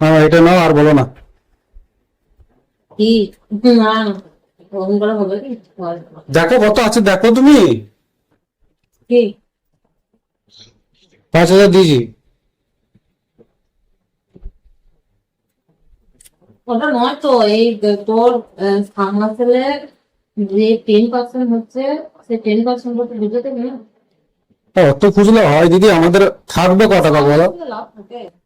হ্যাঁ এটা নাও আর বলো না। কি? হয়। দেখো কত আছে দেখো তুমি। কি? পাঁচ হাজার দিয়েছি ওটা নয় তো এই তোর ফার্মাসেলের যে টেন পার্সেন্ট হচ্ছে সেই টেন পার্সেন্ট করতে বুঝতে না? অত খুঁজলে হয় দিদি আমাদের থাকবে কথা বলো? লাভ থাকে। ফার্মাসেল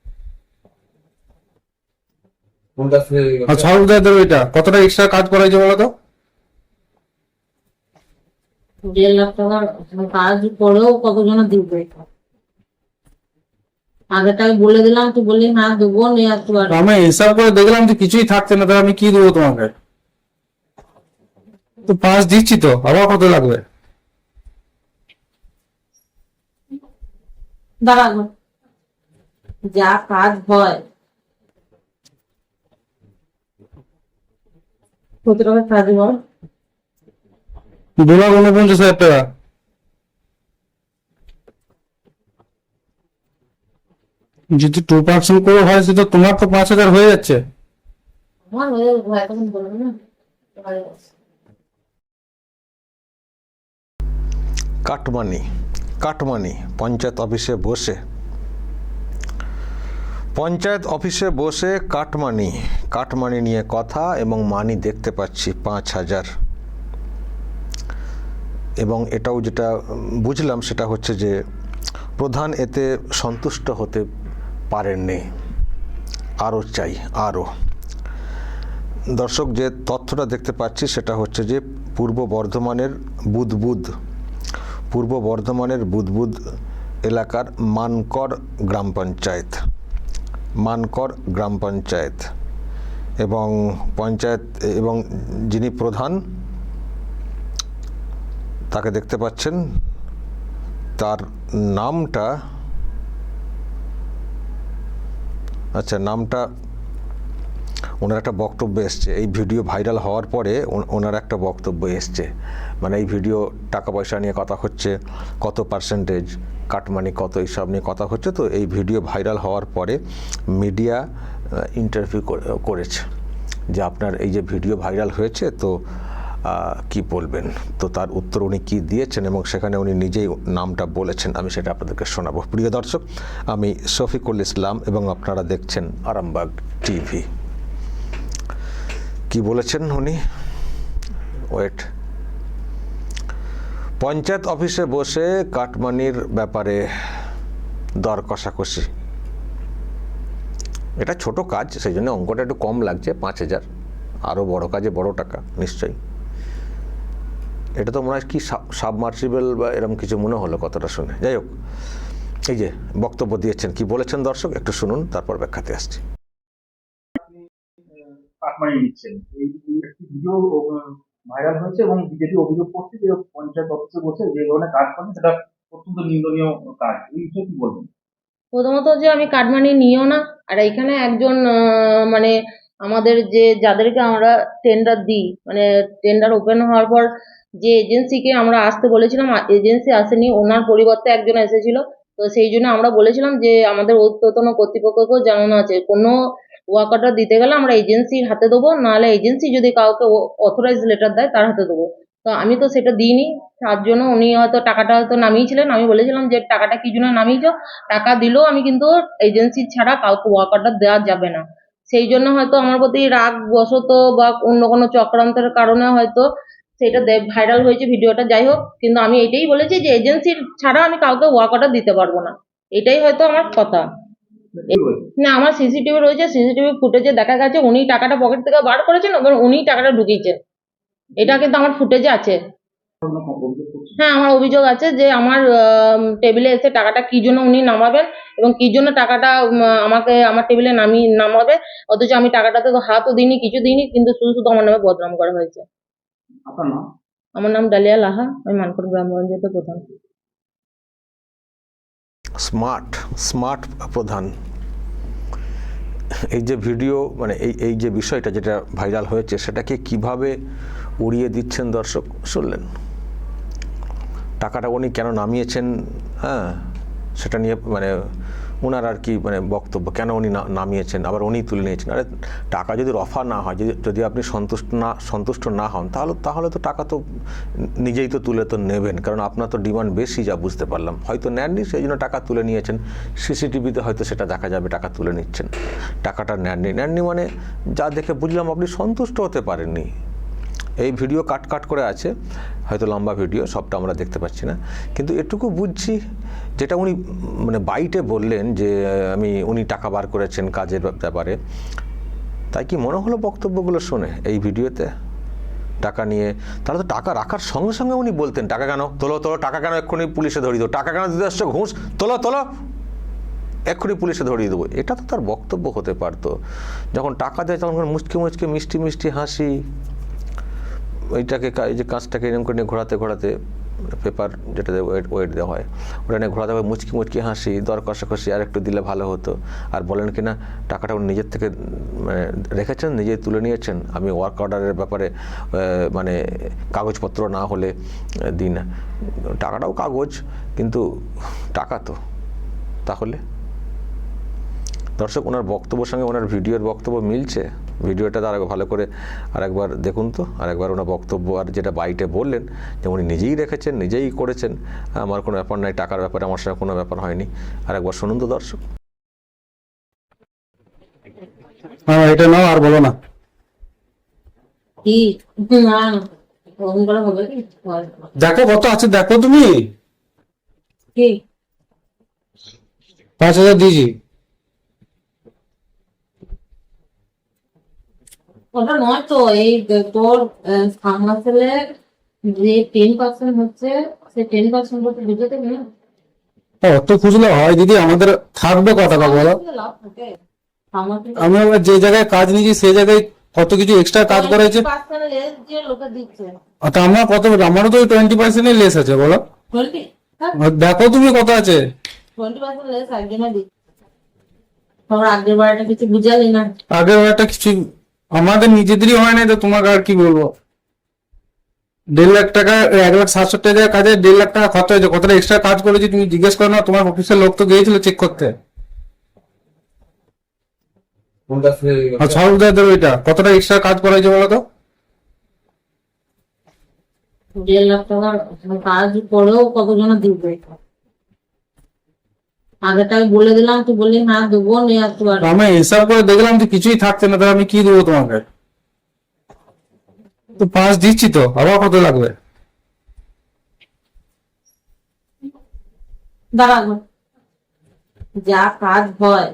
কতটা এক্সট্রা কাজ করা হয়েছে বলো তো দেড় লাখ টাকার কাজ করেও কতজনে দিবে? আগেটাকে বলে দিলাম তুই বললি না দেবো নিয়ে আসতে পারব আমি হিসাব করে দেখলাম যে কিছুই থাকছে না তাহলে আমি কি দেবো তোমাকে? তো পাঁচ দিচ্ছি তো আবার কত লাগবে? দাঁড়াবো যা কাজ হয় কত টাকা কাজ বল দু লাখ উনপঞ্চাশ হাজার টাকা। যদি টু পার্সেন্ট করে হয় সেটা তোমার তো পাঁচ হাজার হয়ে যাচ্ছে। আমার হয়ে যাবে না। হয়ে যাচ্ছে। কাটমানি কাটমানি পঞ্চায়েত অফিসে বসে পঞ্চায়েত অফিসে বসে কাটমানি কাটমানি নিয়ে কথা এবং মানি দেখতে পাচ্ছি পাঁচ হাজার। এবং এটাও যেটা বুঝলাম সেটা হচ্ছে যে প্রধান এতে সন্তুষ্ট হতে পারেননি। আরও চাই, আরও। দর্শক, যে তথ্যটা দেখতে পাচ্ছি সেটা হচ্ছে যে পূর্ব বর্ধমানের বুদবুদ, পূর্ব বর্ধমানের বুদবুদ এলাকার মানকর গ্রাম পঞ্চায়েত। মানকর গ্রাম পঞ্চায়েত এবং পঞ্চায়েত, এবং যিনি প্রধান, তাকে দেখতে পাচ্ছেন। তার নামটা আচ্ছা নামটা ওনার একটা বক্তব্য এসছে। এই ভিডিও ভাইরাল হওয়ার পরে ওনার একটা বক্তব্য এসছে। মানে এই ভিডিও টাকা পয়সা নিয়ে কথা হচ্ছে, কত পার্সেন্টেজ কাটমানি কত, এইসব নিয়ে কথা হচ্ছে। তো এই ভিডিও ভাইরাল হওয়ার পরে মিডিয়া ইন্টারভিউ করেছে যে আপনার এই যে ভিডিও ভাইরাল হয়েছে, তো কি বলবেন? তো তার উত্তর উনি কী দিয়েছেন এবং সেখানে উনি নিজেই নামটা বলেছেন, আমি সেটা আপনাদেরকে শোনাবো। প্রিয় দর্শক, আমি শফিকুল ইসলাম এবং আপনারা দেখছেন আরামবাগ টিভি। কি বলেছেন উনি? ওয়েট। পঞ্চায়েত অফিসে বসে কাটমানির ব্যাপারে দর কষাকষি। এটা ছোট কাজ, সেই জন্য অঙ্কটা একটু কম লাগছে, পাঁচ হাজার। আরও বড় কাজে বড় টাকা, নিশ্চয়ই। এটা তো মনে হয় কি সাবমার্সিবল বা এরকম কিছু মনে হলো কথাটা শুনে। যাই হোক, এই যে বক্তব্য দিয়েছেন, কি বলেছেন দর্শক? একটু শুনুন, তারপর ব্যাখ্যাতে আসছি। নিচ্ছেন। ভাইরাল হয়েছে এবং বিজেপি অভিযোগ করছে যে পঞ্চায়েত অফিসে বসে যে ধরনের কাজ করেন সেটা অত্যন্ত নিন্দনীয় কাজ। এই বিষয়ে কি বলবেন? প্রথমত যে আমি কাটমানি নিও না, আর এখানে একজন মানে আমাদের যে, যাদেরকে আমরা টেন্ডার দিই মানে টেন্ডার ওপেন হওয়ার পর যে এজেন্সিকে আমরা আসতে বলেছিলাম এজেন্সি আসেনি, ওনার পরিবর্তে একজন এসেছিল। তো সেই জন্য আমরা বলেছিলাম যে আমাদের ঊর্ধ্বতন কর্তৃপক্ষকেও জানানো আছে কোনো ওয়ার্ক অর্ডার দিতে গেলে আমরা এজেন্সির হাতে দেবো, নাহলে এজেন্সি যদি কাউকে অথরাইজ লেটার দেয় তার হাতে দেবো। তো আমি তো সেটা দিইনি, তার জন্য উনি হয়তো টাকাটা হয়তো নামিয়েছিলেন, আমি বলেছিলাম যে টাকাটা কি জন্য নামিয়েছ? টাকা দিলেও আমি কিন্তু এজেন্সি ছাড়া কাউকে ওয়ার্ক অর্ডার দেওয়া যাবে না। সেই জন্য হয়তো আমার প্রতি রাগ বশত বা অন্য কোনো চক্রান্তের কারণে হয়তো সেটা ভাইরাল হয়েছে ভিডিওটা, যাই হোক। কিন্তু আমি এটাই বলেছি যে এজেন্সির ছাড়া আমি কাউকে ওয়ার্ক দিতে পারব না। এটাই হয়তো আমার কথা। না আমার সিসিটিভি রয়েছে সিসিটিভি ফুটেজে দেখা গেছে উনি টাকাটা পকেট থেকে বার করেছেন এবং উনি টাকাটা ঢুকিয়েছেন। এটা কিন্তু আমার ফুটেজে আছে। হ্যাঁ আমার অভিযোগ আছে যে আমার টেবিলে এসে টাকাটা কি জন্য উনি নামাবেন এবং কি জন্য টাকাটা আমাকে আমার টেবিলে নামিয়ে নামাবে। অথচ আমি টাকাটাতে তো হাতও দিইনি কিছু দিইনি কিন্তু শুধু শুধু আমার নামে বদনাম করা হয়েছে। আমার নাম ডালিয়া লাহা আমি মানকর গ্রাম পঞ্চায়েতের প্রধান। স্মার্ট স্মার্ট প্রধান। এই যে ভিডিও মানে এই এই যে বিষয়টা যেটা ভাইরাল হয়েছে, সেটাকে কীভাবে উড়িয়ে দিচ্ছেন দর্শক? শুনলেন? টাকাটা উনি কেন নামিয়েছেন? হ্যাঁ সেটা নিয়ে মানে ওনার আর কি মানে বক্তব্য, কেন উনি নামিয়েছেন, আবার উনি তুলে নিয়েছেন? আরে টাকা যদি রফা না হয়, যদি যদি আপনি সন্তুষ্ট না সন্তুষ্ট না হন, তাহলে তাহলে তো টাকা তো নিজেই তো তুলে তো নেবেন, কারণ আপনার তো ডিমান্ড বেশি, যা বুঝতে পারলাম। হয়তো নেননি, সেই জন্য টাকা তুলে নিয়েছেন। সিসিটিভিতে হয়তো সেটা দেখা যাবে, টাকা তুলে নিচ্ছেন। টাকাটা নেননি। নেননি মানে যা দেখে বুঝলাম, আপনি সন্তুষ্ট হতে পারেননি। এই ভিডিও কাট কাট করে আছে, হয়তো লম্বা ভিডিও, সবটা আমরা দেখতে পাচ্ছি না। কিন্তু এটুকু বুঝছি, যেটা উনি মানে বাইটে বললেন যে, আমি, উনি টাকা বার করেছেন কাজের ব্যাপারে, তাই কি মনে হলো বক্তব্যগুলো শুনে এই ভিডিওতে? টাকা নিয়ে, তাহলে তো টাকা রাখার সঙ্গে সঙ্গে উনি বলতেন, টাকা কেন? তোলো তোলো, টাকা কেন? এক্ষুনি পুলিশে ধরিয়ে দেবো টাকা কেন দিতে আসছো ঘুষ! তোলো তোলো! এক্ষুনি পুলিশে ধরিয়ে দেবো। এটা তো তার বক্তব্য হতে পারতো। যখন টাকা দেয়, তখন মুচকে মুচকে, মিষ্টি মিষ্টি হাসি। ওইটাকে এই যে কাঁচটাকে এরকম করে ঘোরাতে ঘোরাতে পেপার যেটা ওয়েট ওয়েট দেওয়া হয়, ওটা নিয়ে ঘোরাতে হবে, মুচকি মুচকি হাসি, দর কষাকষি আর একটু দিলে ভালো হতো। আর বলেন কি না, টাকাটা উনি নিজের থেকে মানে রেখেছেন নিজেই তুলে নিয়েছেন। আমি ওয়ার্ক অর্ডারের ব্যাপারে মানে কাগজপত্র না হলে দিই না। টাকাটাও কাগজ, কিন্তু টাকা তো, তাহলে? দর্শক, ওনার বক্তব্যের সঙ্গে ওনার ভিডিওর বক্তব্য মিলছে? ভিডিওটা আর ভালো করে আরেকবার দেখুন তো আরেকবার ওনার বক্তব্য। আর যেটা বাইটে বললেন যে উনি নিজেই রেখেছেন নিজেই করেছেন আমার কোনো ব্যাপার নাই টাকার ব্যাপারে আমার সঙ্গে কোনো ব্যাপার হয়নি। আরেকবার শুনুন তো দর্শক। হ্যাঁ এটা নাও আর বলো না। দেখো কত আছে দেখো তুমি। কি? পাঁচ হাজার দিয়েছি। ওটা নয় তো এই তোর সামনা ছেলের যে টেন পার্সেন্ট হচ্ছে সেই টেন পার্সেন্ট করতে বুঝতে না অত খুঁজলে হয় দিদি আমাদের থাকবে কত টাকা বলো আমি আবার যে জায়গায় কাজ নিয়েছি সেই জায়গায় কত কিছু এক্সট্রা কাজ পার্সেন্ট দিয়ে লোকে তা আমার কত আমারও তো টোয়েন্টি পার্সেন্টই লেস আছে বলো। দেখো তুমি কত আছে। পার্সেন্ট আগের বারটা কিছু বুঝালি না। আগের একটা কিছু আমাদের নিজেদেরই হয় না তো তোমাকে আর কি বলব? দেড় লাখ টাকা এক লাখ সাতষট্টি হাজার কাজে দেড় লাখ টাকা খরচ হয়েছে। কতটা এক্সট্রা কাজ করেছি তুমি জিজ্ঞেস করো না তোমার অফিসের লোক তো গিয়েছিল চেক করতে। সব ওইটা কতটা এক্সট্রা কাজ করা হয়েছে বলো তো দেড় লাখ টাকার কাজ করেও কতজনে দিবে? আগেটাই বলে দিলাম তুই বললি হ্যাঁ দেবো নিয়ে আসতে পারব আমি হিসাব করে দেখলাম যে কিছুই থাকছে না তাহলে আমি কি দেবো তোমাকে? তো পাঁচ দিচ্ছি তো আবার কত লাগবে? দাঁড়াবো যা কাজ হয়।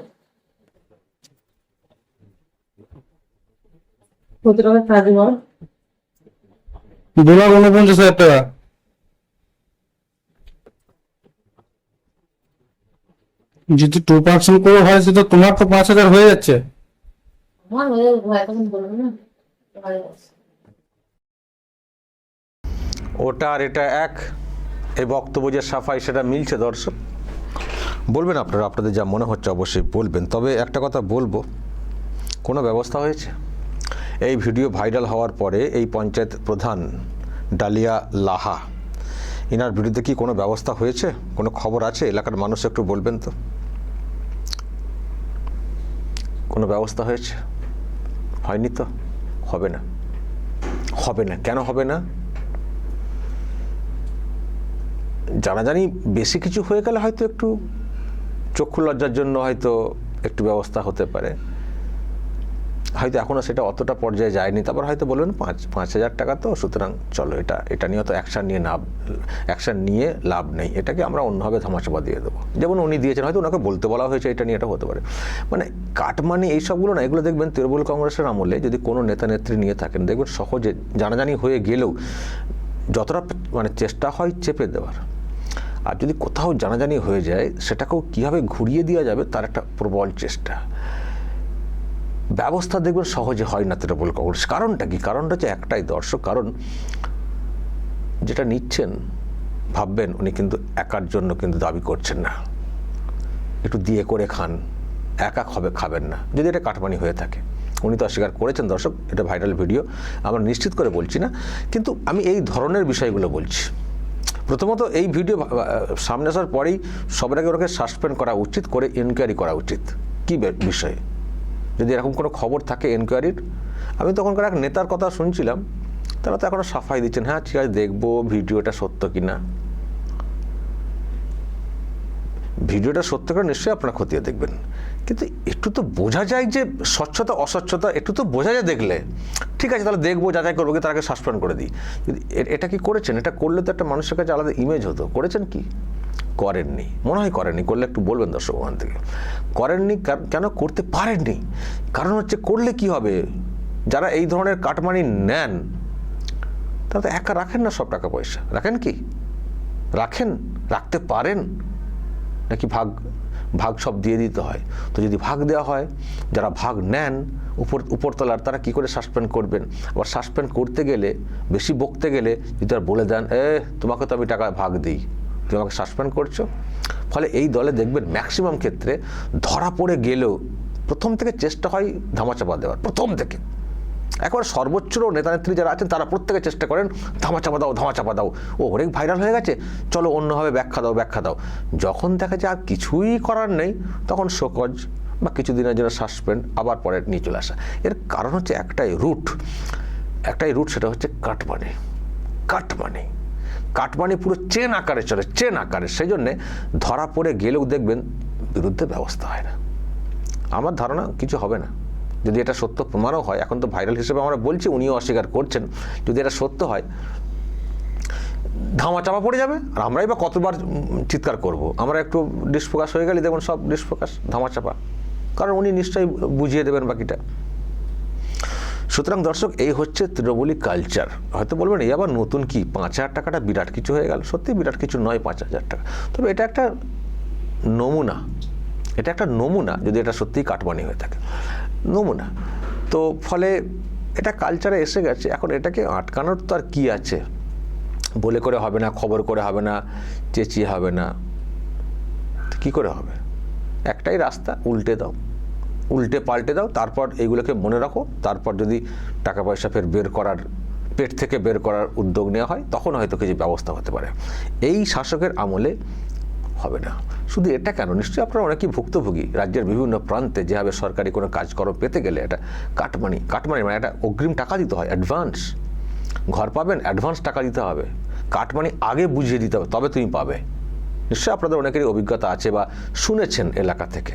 কত টাকা কাজ বল দু লাখ উনপঞ্চাশ হাজার টাকা। যদি টু পার্সেন্ট করে হয় সেটা তোমার তো পাঁচ হাজার হয়ে যাচ্ছে। ওটা আর এটা এক এই বক্তব্য যে সাফাই সেটা মিলছে দর্শক। বলবেন আপনারা আপনাদের যা মনে হচ্ছে অবশ্যই বলবেন। তবে একটা কথা বলব কোনো ব্যবস্থা হয়েছে? এই ভিডিও ভাইরাল হওয়ার পরে এই পঞ্চায়েত প্রধান ডালিয়া লাহা ইনার বিরুদ্ধে কি কোনো ব্যবস্থা হয়েছে? কোনো খবর আছে? এলাকার মানুষ একটু বলবেন তো। কোনো ব্যবস্থা হয়েছে? হয়নি তো? হবে না। হবে না। কেন হবে না? জানাজানি বেশি কিছু হয়ে গেলে হয়তো একটু চক্ষু লজ্জার জন্য হয়তো একটু ব্যবস্থা হতে পারে। হয়তো এখনও সেটা অতটা পর্যায়ে যায়নি। তারপর হয়তো বলবেন পাঁচ পাঁচ হাজার টাকা তো, সুতরাং চলো এটা এটা নিয়ে তো অ্যাকশান নিয়ে লাভ অ্যাকশান নিয়ে লাভ নেই। এটাকে আমরা অন্যভাবে ধামাচাপা দিয়ে দেবো। যেমন উনি দিয়েছেন, হয়তো ওনাকে বলতে বলা হয়েছে এটা নিয়ে এটা হতে পারে। মানে কাটমানি এই সবগুলো না, এগুলো দেখবেন তৃণমূল কংগ্রেসের আমলে যদি কোনো নেতা নেত্রী নিয়ে থাকেন, দেখবেন সহজে জানাজানি হয়ে গেলেও যতটা মানে চেষ্টা হয় চেপে দেওয়ার। আর যদি কোথাও জানাজানি হয়ে যায়, সেটাকেও কীভাবে ঘুরিয়ে দেওয়া যাবে, তার একটা প্রবল চেষ্টা। ব্যবস্থা দেখবেন সহজে হয় না তৃণমূল কংগ্রেস। কারণটা কি? কারণটা হচ্ছে একটাই দর্শক। কারণ যেটা নিচ্ছেন, ভাববেন উনি কিন্তু একার জন্য কিন্তু দাবি করছেন না। একটু দিয়ে করে খান। একা খাবে খাবেন না। যদি এটা কাটমানি হয়ে থাকে। উনি তো অস্বীকার করেছেন দর্শক, এটা ভাইরাল ভিডিও। আমরা নিশ্চিত করে বলছি না। কিন্তু আমি এই ধরনের বিষয়গুলো বলছি। প্রথমত এই ভিডিও সামনে আসার পরেই সবার আগে ওকে সাসপেন্ড করা উচিত, করে এনকোয়ারি করা উচিত। কী বিষয়ে? যদি এরকম কোনো খবর থাকে এনকোয়ারির আমি তখনকার এক নেতার কথা শুনছিলাম, তারা তো এখনও সাফাই দিচ্ছেন হ্যাঁ ঠিক আছে, দেখব ভিডিওটা সত্য কি না ভিডিওটা সত্য করে নিশ্চয়ই আপনারা খতিয়ে দেখবেন। কিন্তু একটু তো বোঝা যায় যে স্বচ্ছতা, অস্বচ্ছতা একটু তো বোঝা যায় দেখলে। ঠিক আছে, তাহলে দেখব, যাচাই করব কি তার আগে সাসপেন্ড করে দিই। এটা কি করেছেন? এটা করলে তো একটা মানুষের কাছে আলাদা ইমেজ হতো। করেছেন কি? করেননি, মনে হয় করেননি, করলে একটু বলবেন দর্শক ওখান থেকে। করেননি কার- কেন করতে পারেননি? কারণ হচ্ছে করলে কি হবে? যারা এই ধরনের কাটমানি নেন, তারা তো একা রাখেন না সব টাকা পয়সা। রাখেন কি? রাখেন? রাখতে পারেন? নাকি ভাগ ভাগ সব দিয়ে দিতে হয়? তো যদি ভাগ দেওয়া হয়, যারা ভাগ নেন, উপর, উপরতলার তারা কি করে সাসপেন্ড করবেন? আবার সাসপেন্ড করতে গেলে, বেশি বকতে গেলে যদি আর বলে দেন এ তোমাকে তো আমি টাকা ভাগ দিই। তুমি আমাকে সাসপেন্ড করছ। ফলে এই দলে দেখবেন ম্যাক্সিমাম ক্ষেত্রে ধরা পড়ে গেলেও প্রথম থেকে চেষ্টা হয় ধামাচাপা দেওয়ার, প্রথম থেকে। একবার সর্বোচ্চ নেতা নেত্রী যারা আছেন, তারা প্রত্যেকে চেষ্টা করেন ধামা চাপা দাও ধামা চাপা দাও। ও অনেক ভাইরাল হয়ে গেছে, চলো অন্যভাবে ব্যাখ্যা দাও ব্যাখ্যা দাও। যখন দেখা যায় আর কিছুই করার নেই, তখন শোকজ বা কিছুদিনের জন্য সাসপেন্ড আবার পরে নিয়ে চলে আসা। এর কারণ হচ্ছে একটাই রুট একটাই রুট সেটা হচ্ছে cut money. Cut money. Cut money পুরো চেন আকারে চলে, চেন আকারে। সেই জন্যে ধরা পড়ে গেলেও দেখবেন বিরুদ্ধে ব্যবস্থা হয় না। আমার ধারণা কিছু হবে না। যদি এটা সত্য প্রমাণও হয়, এখন তো ভাইরাল হিসেবে আমরা বলছি, উনিও অস্বীকার করছেন। যদি এটা সত্য হয়, ধামা চাপা পড়ে যাবে, আর আমরাই বা কতবার চিৎকার করব। আমরা একটু ডিসফোকাস হয়ে গেলে দেখুন সব ডিসফোকাস ধামা চাপা। কারণ উনি নিশ্চয়ই বুঝিয়ে দেবেন বাকিটা। সুতরাং দর্শক, এই হচ্ছে তৃণমূলী কালচার হয়তো বলবেন, এই আবার নতুন কি? পাঁচ হাজার টাকাটা বিরাট কিছু হয়ে গেল। সত্যি বিরাট কিছু নয় পাঁচ হাজার টাকা। তবে এটা একটা নমুনা। এটা একটা নমুনা, যদি এটা সত্যিই কাটমানি হয়ে থাকে। নমুনা। তো ফলে এটা কালচারে এসে গেছে। এখন এটাকে আটকানোর তো আর কী আছে? বলে করে হবে না, খবর করে হবে না, চেঁচিয়ে হবে না। কী করে হবে? একটাই রাস্তা, উল্টে দাও। উল্টে পাল্টে দাও, তারপর এইগুলোকে মনে রাখো, তারপর যদি টাকা পয়সা ফের বের করার, পেট থেকে বের করার উদ্যোগ নেওয়া হয়, তখন হয়তো কিছু ব্যবস্থা হতে পারে। এই শাসকের আমলে হবে না। শুধু এটা কেন? নিশ্চয়ই আপনারা অনেকেই ভুক্তভোগী। রাজ্যের বিভিন্ন প্রান্তে যেভাবে সরকারি কোনো কাজকর্ম পেতে গেলে এটা কাটমানি কাটমানি মানে একটা অগ্রিম টাকা দিতে হয় অ্যাডভান্স ঘর পাবেন অ্যাডভান্স টাকা দিতে হবে। কাটমানি আগে বুঝিয়ে দিতে হবে, তবে তুমি পাবে। নিশ্চয়ই আপনাদের অনেকেরই অভিজ্ঞতা আছে বা শুনেছেন এলাকা থেকে।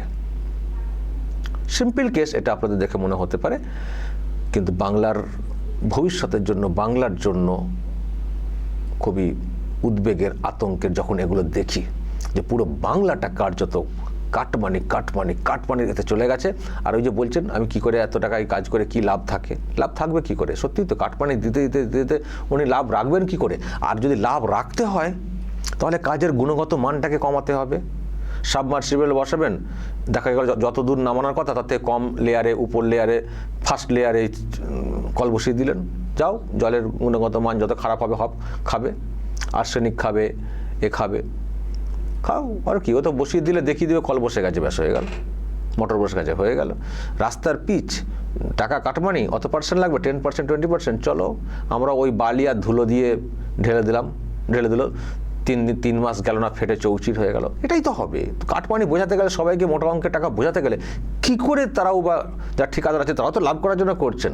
সিম্পল কেস এটা আপনাদের দেখে মনে হতে পারে। কিন্তু বাংলার ভবিষ্যতের জন্য, বাংলার জন্য খুবই উদ্বেগের আতঙ্কের যখন এগুলো দেখি, যে পুরো বাংলাটা কার্যত কাটমানি কাটমানি কাটমানির এতে চলে গেছে। আর ওই যে বলছেন, আমি কি করে এত টাকায় কাজ করে কি লাভ থাকে? লাভ থাকবে কি করে? সত্যি তো কাটমানি দিতে দিতে দিতে উনি লাভ রাখবেন কি করে? আর যদি লাভ রাখতে হয়, তাহলে কাজের গুণগত মানটাকে কমাতে হবে। সাবমার্সিবল বসাবেন? দেখা গেল যত দূর নামানোর কথা তাতে কম লেয়ারে উপর লেয়ারে ফার্স্ট লেয়ারে কল বসিয়ে দিলেন। যাও, জলের গুণগত মান যত খারাপ হবে হব খাবে। আর্সেনিক খাবে, এ খাবে। খাও, আর কি, ও তো বসিয়ে দিলে দেখিয়ে দিবে, কল বসে গেছে, ব্যাস, হয়ে গেল। মোটর বসে গেছে, হয়ে গেল। রাস্তার পিচ, টাকা কাটমানি, অত পার্সেন্ট লাগবে টেন পার্সেন্ট টোয়েন্টি পার্সেন্ট চলো। আমরা ওই বালি আর ধুলো দিয়ে ঢেলে দিলাম, ঢেলে দিল। তিন দিন, তিন মাস গেল না, ফেটে চৌচির হয়ে গেল। এটাই তো হবে। কাটমানি বোঝাতে গেলে সবাইকে মোটা অঙ্কের টাকা বোঝাতে গেলে কী করে তারাও বা যার ঠিকাদার আছে, তারাও তো লাভ করার জন্য করছেন।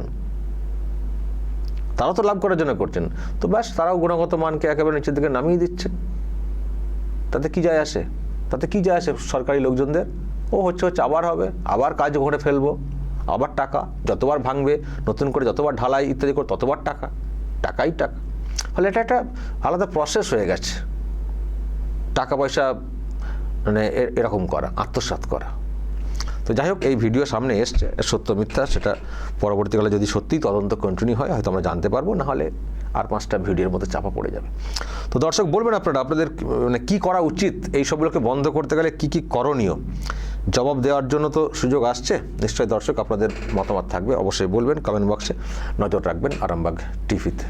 তারাও তো লাভ করার জন্য করছেন। তো ব্যাস, তারাও গুণগত মানকে একেবারে নিচের দিকে নামিয়ে দিচ্ছেন তাতে কি যায় আসে? তাতে কি যায় আসে সরকারি লোকজনদের? ও হচ্ছে হচ্ছে, আবার হবে, আবার কাজ ঘরে ফেলব, আবার টাকা, যতবার ভাঙবে, নতুন করে যতবার ঢালাই ইত্যাদি করে ততবার টাকা, টাকাই টাকা। ফলে এটা একটা আলাদা প্রসেস হয়ে গেছে। টাকা পয়সা মানে এরকম করা, আত্মসাৎ করা। তো যাই হোক, এই ভিডিও সামনে এসছে সত্য মিথ্যা, সেটা পরবর্তীকালে যদি সত্যিই তদন্ত কন্টিনিউ হয়, হয়তো আমরা জানতে পারব নাহলে আর পাঁচটা ভিডিওর মধ্যে চাপা পড়ে যাবে। তো দর্শক, বলবেন আপনারা, আপনাদের মানে কী করা উচিত? এই সবগুলোকে বন্ধ করতে গেলে কি কি করণীয়? জবাব দেওয়ার জন্য তো সুযোগ আসছে। নিশ্চয়ই দর্শক, আপনাদের মতামত থাকবে, অবশ্যই বলবেন কমেন্ট বক্সে নজর রাখবেন আরামবাগ টিভিতে।